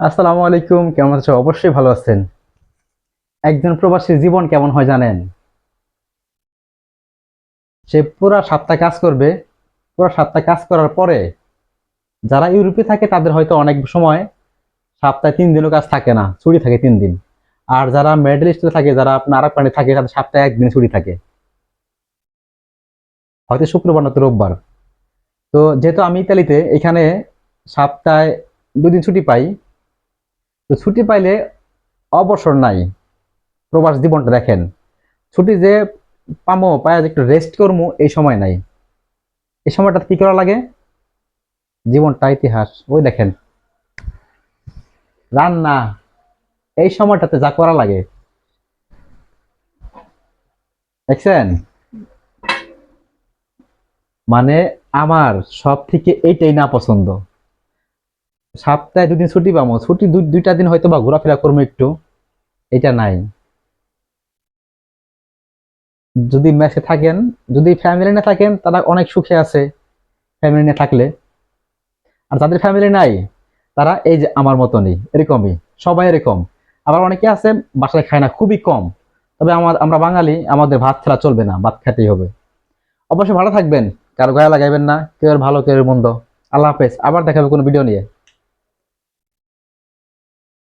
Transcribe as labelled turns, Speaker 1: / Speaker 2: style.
Speaker 1: আসসালামু আলাইকুম, কেমন আছো? অবশ্যই ভালো আছেন। একজন প্রবাসীর জীবন কেমন হয় জানেন? সে পুরা সপ্তাহ কাজ করবে। পুরো সপ্তাহ কাজ করার পরে যারা ইউরোপে থাকে, তাদের হয়তো অনেক সময় সপ্তাহে তিন দিনও কাজ থাকে না, ছুটি থাকে তিন দিন। আর যারা মিডল ইস্টে থাকে, যারা আপনার আরব প্রাণী থাকে, তাদের সপ্তাহে একদিন ছুটি থাকে। হয়তো শুক্রবার নয়তো রোববার। তো যেহেতু আমি ইতালিতে, এখানে সপ্তাহে দুদিন ছুটি পাই তো ছুটি পাইলে অবসর নাই। প্রবাস জীবনটা দেখেন। ছুটি যে পামো, পায়া একটু রেস্ট করব এই সময় নাই। এই সময়টা কি করা লাগে? জীবনটা ইতিহাস। ওই দেখেন। রান্না, এই সময়টাতে যা করা লাগে। দেখছেন? মানে আমার সব থেকে এইটাই না পছন্দ। সপ্তাহে দুদিন ছুটি পাবো। ছুটি দুই- দুইটা দিন হয়তো বা ঘোরাফেরা করব একটু। এটা নাই। যদি মেসে থাকেন, যদি ফ্যামিলি না থাকেন, তারা অনেক সুখে আছে ফ্যামিলি নিয়ে থাকলে। আর যাদের ফ্যামিলি নাই, তারা এই যে আমার মতনই, এরকমই, সবাই এরকম। আবার অনেকে আছে, বাসায় খায় না, খুবই কম। তবে আমার আমরা বাঙালি, আমাদের ভাত ছাড়া চলবে না, ভাত খেতেই হবে। অবশ্যই ভালো থাকবেন, কারও গায়ে লাগাইবেন না, কেউ ভালো, কেউ মন্দ। আল্লাহ হাফেজ, আবার দেখাবে কোনো ভিডিও নিয়ে।